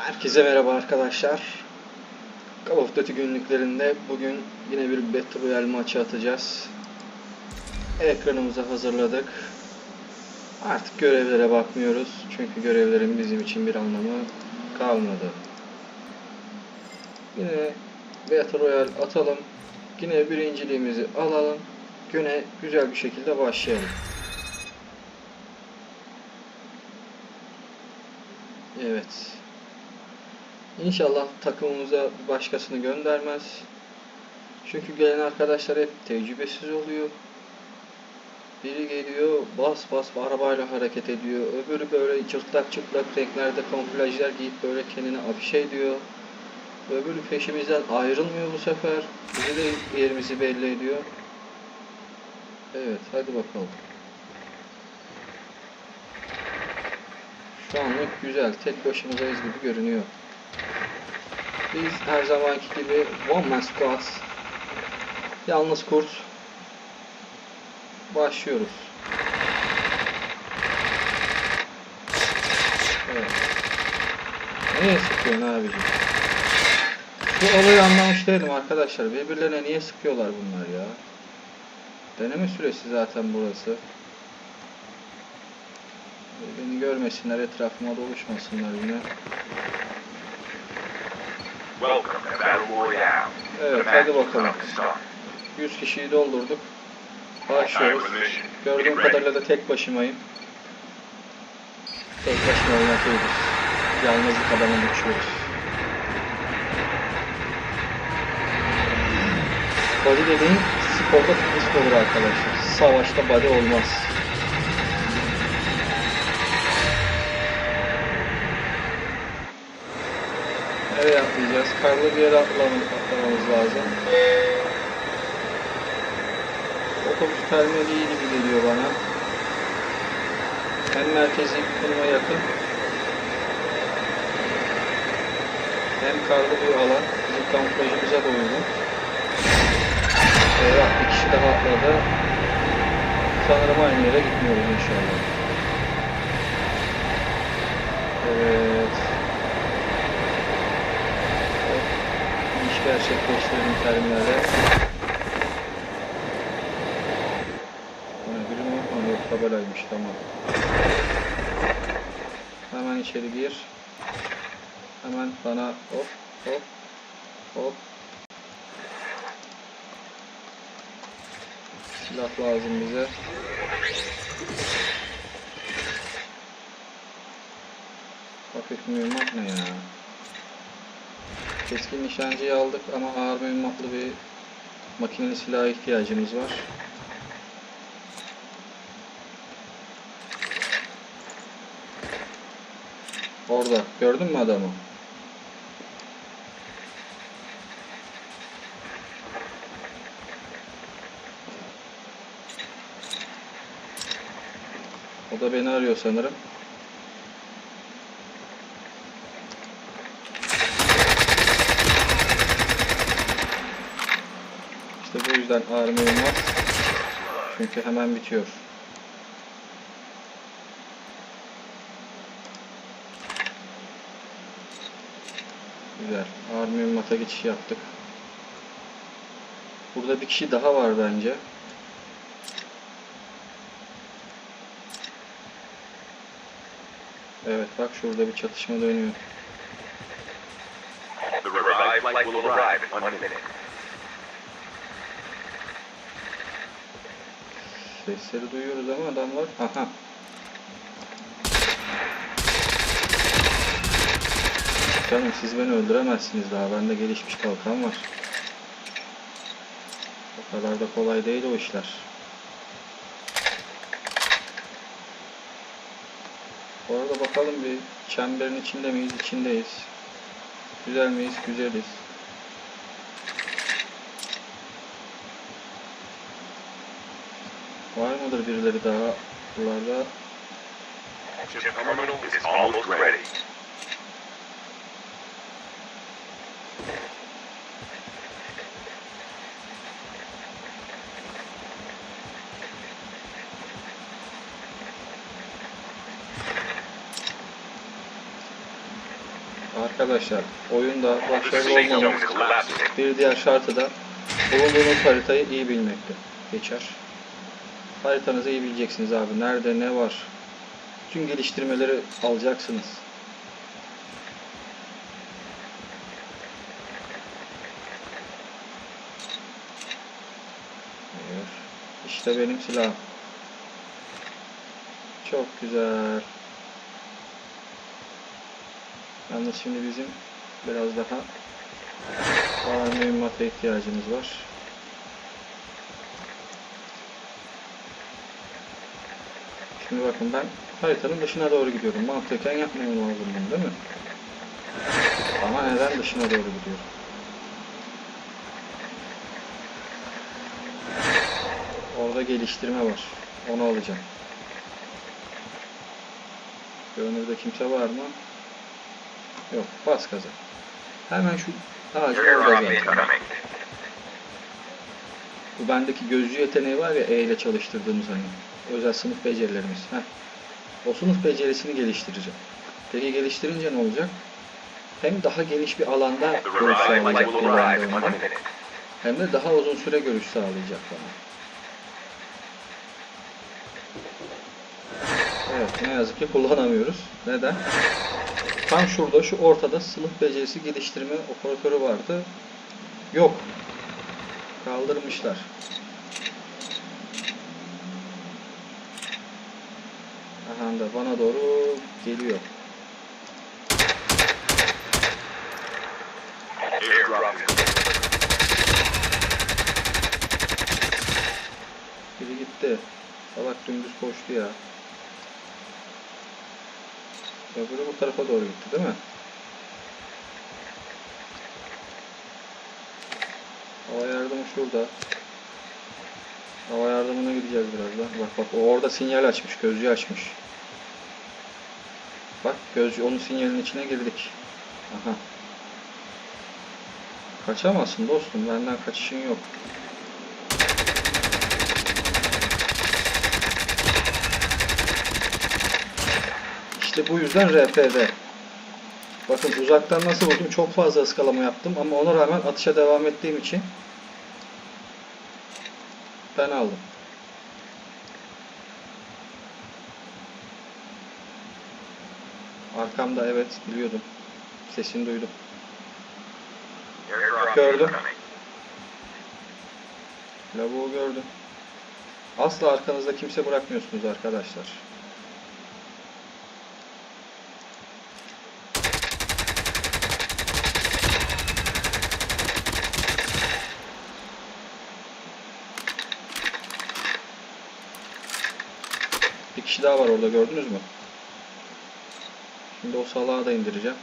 Herkese merhaba arkadaşlar. Call of Duty günlüklerinde bugün yine bir Battle Royale maçı atacağız. Ekranımızı hazırladık. Artık görevlere bakmıyoruz. Çünkü görevlerin bizim için bir anlamı kalmadı. Yine Battle Royale atalım. Yine birinciliğimizi alalım. Güne güzel bir şekilde başlayalım. Evet. İnşallah takımımıza başkasını göndermez. Çünkü gelen arkadaşlar hep tecrübesiz oluyor. Biri geliyor bas bas arabayla hareket ediyor. Öbürü böyle çıplak çıplak renklerde kamuflajlar giyip böyle kendini afişe ediyor. Öbürü peşimizden ayrılmıyor bu sefer. Bize de yerimizi belli ediyor. Evet hadi bakalım. Şu anlık güzel. Tek başımızayız gibi görünüyor. Biz her zamanki gibi One Man Squad Yalnız kurt Başlıyoruz. Evet. Niye sıkıyorsun abicim? Bu olayı anlamış değilim arkadaşlar. Birbirlerine niye sıkıyorlar bunlar ya? Deneme süresi zaten burası. Beni görmesinler, etrafıma doluşmasınlar yine. Welcome to Battle Royale. Evet, hadi bakalım. about to start. 100 kişiyi doldurduk. Başlıyoruz. Gördüğüm kadarıyla da tek başımayım. Tek başına iyidir. Yalnızlık adamı uçuyoruz. Body dediğin sporda risk olur arkadaşlar. Savaşta body olmaz. Nereye atlayacağız? Karlı bir yere atlamamız, lazım. Otobüs terminali iyi gibi geliyor bana. Hem merkezi konuma yakın. Hem karlı bir alan. Bizim kamuflajımıza da uygun. Eyvah bir kişi daha atladı. Sanırım aynı yere gitmiyoruz inşallah. Evet. Hop. İş gerçekleştirelim terminale. Ha, biri mi? Ha, yok tabelaymış tamam. Hemen içeri gir. Hemen bana hop hop hop. Silah lazım bize. Hafif mühimmat ne ya? Keskin nişancıyı aldık ama ağır mühimmatlı bir makineli silaha ihtiyacımız var. Orada. Gördün mü adamı? O da beni arıyor sanırım. İşte bu yüzden ağır mühimmat. Çünkü hemen bitiyor. Güzel. Ağır mühimmata geçiş yaptık. Burada bir kişi daha var bence. Evet bak şurada bir çatışma dönüyor. The revived flight will arrive in one minute. Sesleri duyuyoruz ama adamlar... Aha. Canım siz beni öldüremezsiniz daha. Bende gelişmiş kalkan var. O kadar da kolay değil o işler. Bu arada bakalım bir çemberin içinde miyiz? İçindeyiz. Güzel miyiz? Güzeliz. Var mıdır birileri daha buralarda? Arkadaşlar oyunda başarılı collapsing. bir diğer şartı da bulunduğunuz haritayı iyi bilmekte geçer. Haritanızı iyi bileceksiniz abi. Nerede ne var? Tüm geliştirmeleri alacaksınız. Hayır. İşte benim silahım. Çok güzel. Yalnız şimdi bizim biraz daha ağır mühimmata ihtiyacımız var. Şimdi bakın ben haritanın dışına doğru gidiyorum. Mantıken yapmamam lazım bunu değil mi? Ama neden dışına doğru gidiyorum? Orada geliştirme var. Onu alacağım. Görünürde kimse var mı? Yok. Bas gaza. Hemen şu ağacın orada zaten. Bu bendeki gözcü yeteneği var ya E ile çalıştırdığımız hani. Özel sınıf becerilerimiz. Heh. O sınıf becerisini geliştireceğim. Peki geliştirince ne olacak? Hem daha geniş bir alanda görüş sağlayacak kullandığımda hem de daha uzun süre görüş sağlayacak bana. Evet ne yazık ki kullanamıyoruz. Neden? Tam şurada şu ortada sınıf becerisi geliştirme operatörü vardı. Yok. Kaldırmışlar. Aha da bana doğru geliyor. Biri gitti. Salak dümdüz koştu ya. Öbürü bu tarafa doğru gitti değil mi? Hava yardımı şurada. Hava yardımına gideceğiz birazdan. Bak bak o orada sinyal açmış, gözcü açmış. Bak gözcü onun sinyalin içine girdik. Aha. Kaçamazsın dostum. Benden kaçışın yok. İşte bu yüzden RPD. Bakın uzaktan nasıl vurdum çok fazla ıskalama yaptım ama ona rağmen atışa devam ettiğim için ben aldım. Arkamda evet biliyordum. Sesini duydum. Gördüm. Lavuğu gördüm. Asla arkanızda kimse bırakmıyorsunuz arkadaşlar. Kişi daha var orada gördünüz mü? Şimdi o salağı da indireceğim.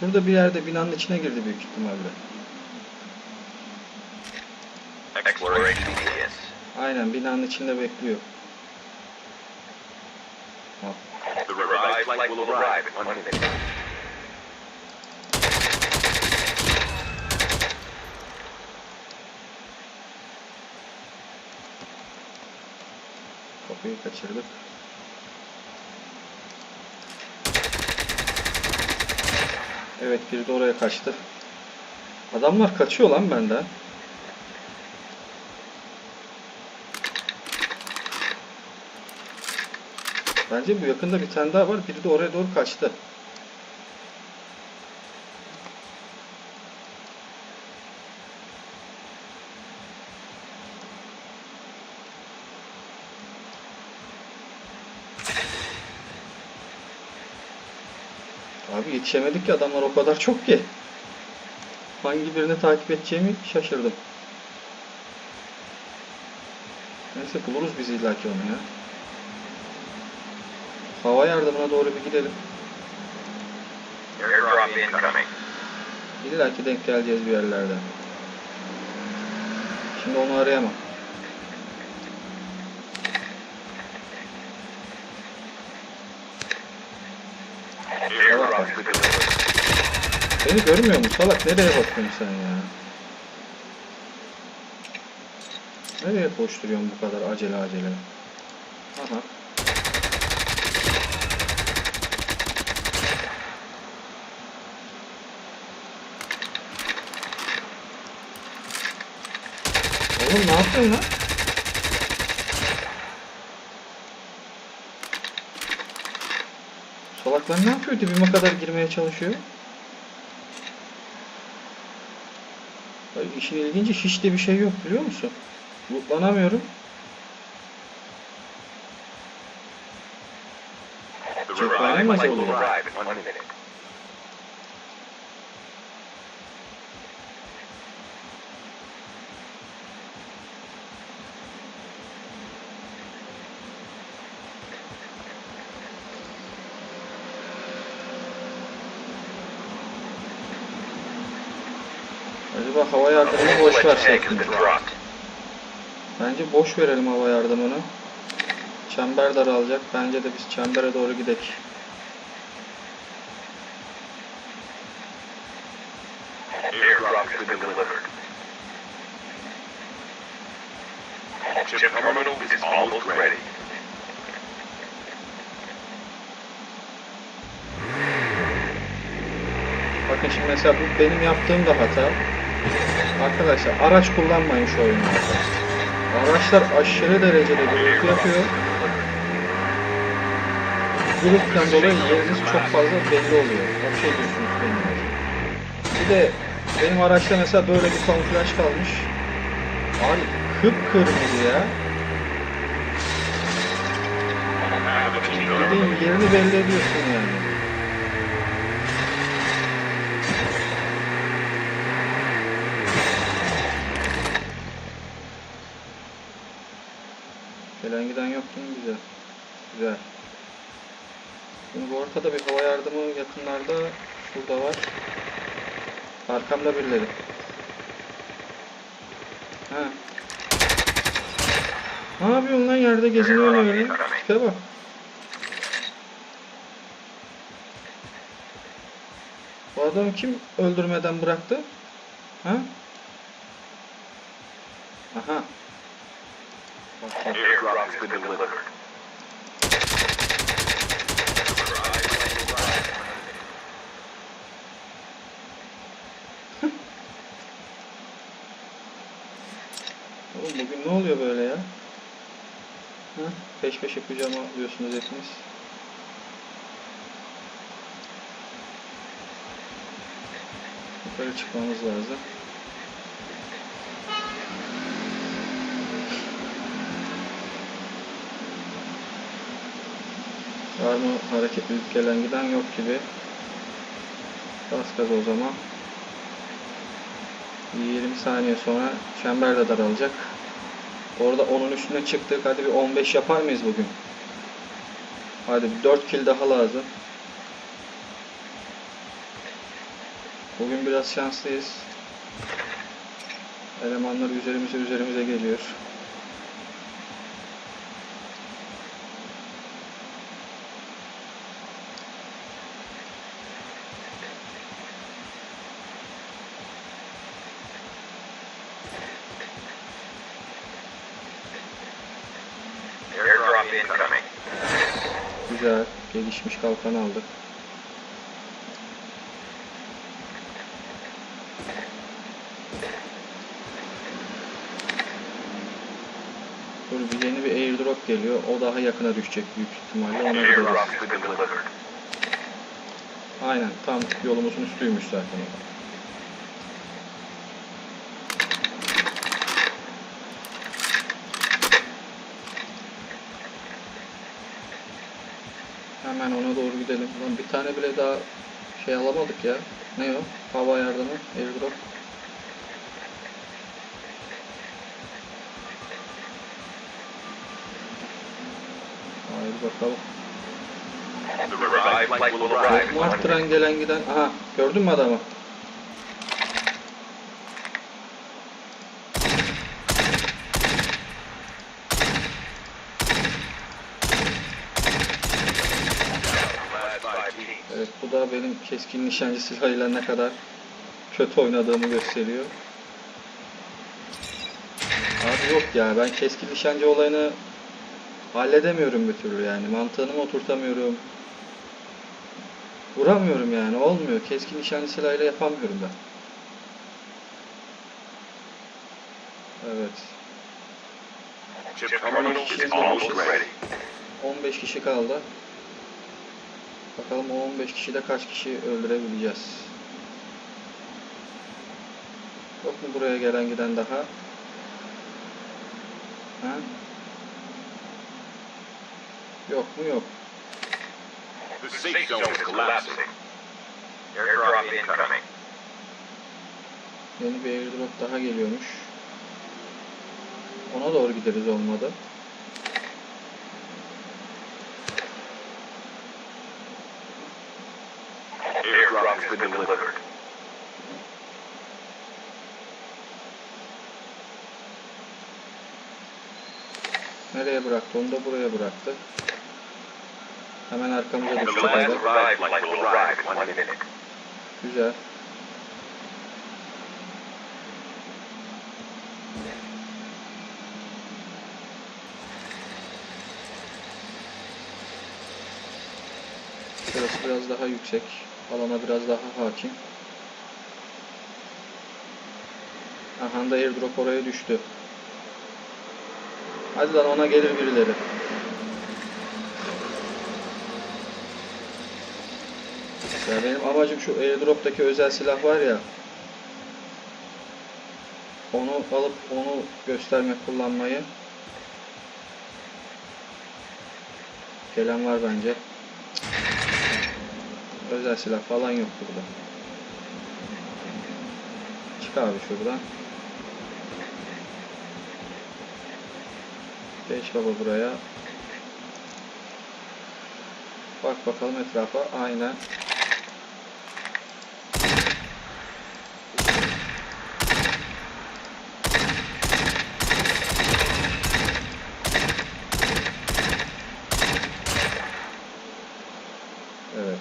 Şurada bir yerde binanın içine girdi büyük ihtimalle. Aynen binanın içinde bekliyor. The revived flight will arrive in one minute. Kapıyı kaçırdık. Evet biri de oraya kaçtı. Adamlar kaçıyor lan benden. Bence bu yakında bir tane daha var. Biri de oraya doğru kaçtı. Abi yetişemedik ki adamlar o kadar çok ki. Hangi birini takip edeceğimi şaşırdım. Neyse buluruz biz illaki onu ya. Hava yardımına doğru bir gidelim. İlla ki denk geleceğiz bir yerlerde. Şimdi onu arayamam. Seni görmüyor mu salak? Nereye baktın sen ya? Nereye koşturuyorsun bu kadar acele acele? Aha. Oğlum ne yaptın lan? Salaklar ne yapıyor dibime kadar girmeye çalışıyor? İşin ilginci hiç de bir şey yok biliyor musun? Lootlanamıyorum. The Check my revived name flight as will well. arrive in one minute. Acaba hava yardımını boş dropped. Bence boş verelim hava yardımını. Çember daralacak. Bence de biz çembere doğru gidelim. Airdrop has been delivered. Chip terminal is almost ready. Bakın şimdi mesela bu benim yaptığım da hata. Arkadaşlar araç kullanmayın şu oyunlarda. Araçlar aşırı derecede gürültü yapıyor. Gürültüden dolayı yeriniz çok fazla belli oluyor. Hak ediyorsunuz kendinize. Bir de benim araçta mesela böyle bir kamuflaj kalmış. Abi kıpkırmızı ya. Bildiğin yerini belli ediyorsun yani. Gelen giden yok değil mi bize? Güzel. Şimdi bu ortada bir hava yardımı yakınlarda şurada var. Arkamda birileri. Ha. Ne yapıyorsun lan yerde geziniyorsun öyle? Tipe bak. Bu adamı kim öldürmeden bıraktı? Ha? Aha. Oğlum bugün ne oluyor böyle ya? Ha? Peş peşe pijama diyorsunuz hepiniz. Yukarı çıkmamız lazım. Var mı hareketlilik gelen giden yok gibi. Bas gaz o zaman. 20 saniye sonra çember de daralacak. Orada onun üstüne çıktık. Hadi bir 15 yapar mıyız bugün? Hadi bir 4 kill daha lazım. Bugün biraz şanslıyız. Elemanlar üzerimize üzerimize geliyor. Airdrop incoming. Güzel. Gelişmiş kalkan aldık. Yeni bir airdrop geliyor. O daha yakına düşecek büyük ihtimalle. Ona gideriz. Aynen tam yolumuzun üstüymüş zaten Hemen ona doğru gidelim. Lan bir tane bile daha şey alamadık ya. Ne o? Hava yardımı, airdrop. Haydi bakalım. The revived flight will arrive in Yok mu one minute. arttıran gelen giden? Aha gördün mü adamı? Last five teams. Evet bu da benim keskin nişancı silahıyla ne kadar kötü oynadığımı gösteriyor. Abi yok ya ben keskin nişancı olayını halledemiyorum bir türlü yani mantığını mı oturtamıyorum. Vuramıyorum yani olmuyor. Keskin nişancı silahıyla yapamıyorum ben. Evet. Chip terminal is almost ready. 15 kişi kaldı. Bakalım o 15 kişide kaç kişi öldürebileceğiz. Yok mu buraya gelen giden daha? Ha? Yok mu yok. The safe zone is collapsing. Airdrop incoming. Yeni bir airdrop daha geliyormuş. Ona doğru gideriz olmadı. has been delivered. Nereye bıraktı? Onu da buraya bıraktı. Hemen arkamıza düştü kadar. Güzel. Şurası biraz daha yüksek. Alana biraz daha hakim. Aha da airdrop oraya düştü. Hadi lan ona gelir birileri. Ya benim amacım şu airdrop'taki özel silah var ya. Onu alıp onu göstermek, kullanmayı. Gelen var bence. Özel silah falan yok burada. Çık abi şuradan. Geç baba buraya. Bak bakalım etrafa. Aynen. Evet.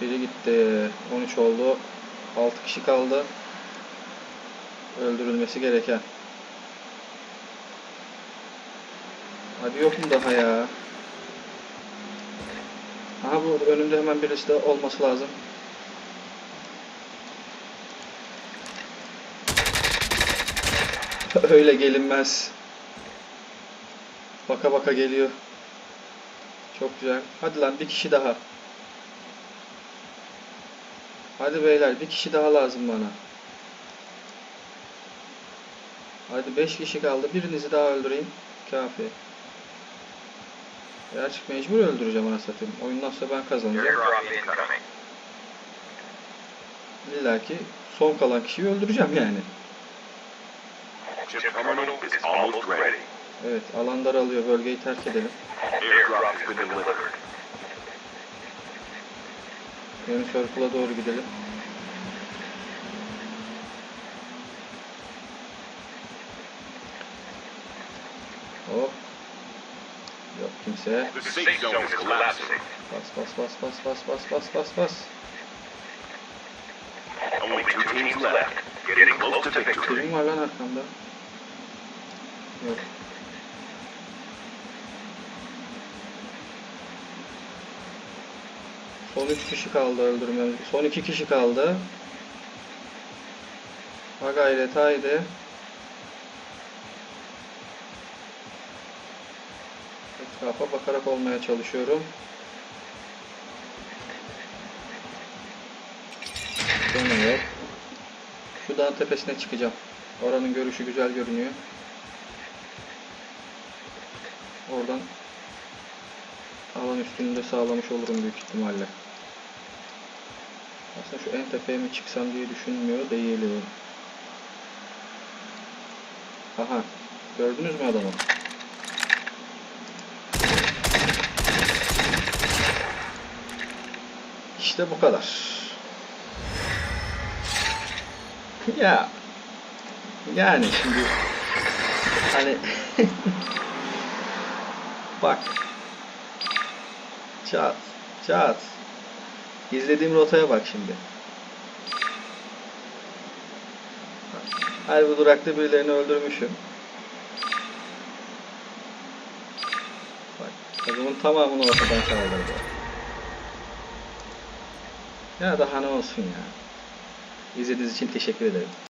Biri gitti. 13 oldu. 6 kişi kaldı. Öldürülmesi gereken. Hadi yok mu daha ya? Aha bu önümde hemen birisi de olması lazım. Öyle gelinmez. Baka baka geliyor. Çok güzel. Hadi lan bir kişi daha. Hadi beyler bir kişi daha lazım bana. Hadi 5 kişi kaldı. Birinizi daha öldüreyim. Kafi. Gerçek mecbur öldüreceğim ana satayım. Oyundan sonra ben kazanacağım. İlla ki son kalan kişiyi öldüreceğim yani. Evet alan daralıyor. Bölgeyi terk edelim. Yeni circle'a doğru gidelim. Hop. Yok kimse. Bas bas bas bas bas bas bas bas bas. Kim var lan arkamda? Yok. Son 3 kişi kaldı öldürmemiz. Son 2 kişi kaldı. Ha gayret haydi. Etrafa bakarak olmaya çalışıyorum. Yok. Şu dağın tepesine çıkacağım. Oranın görüşü güzel görünüyor. Oradan alan üstünde sağlamış olurum büyük ihtimalle. Aslında şu en tepeye mi çıksam diye düşünmüyor değilim. Aha. Gördünüz mü adamı? İşte bu kadar. Ya yani şimdi hani bak çat çat izlediğim rotaya bak şimdi. Her bu durakta birilerini öldürmüşüm. Bak takımın tamamını ortadan kaldırdı. Ya daha ne olsun ya. İzlediğiniz için teşekkür ederim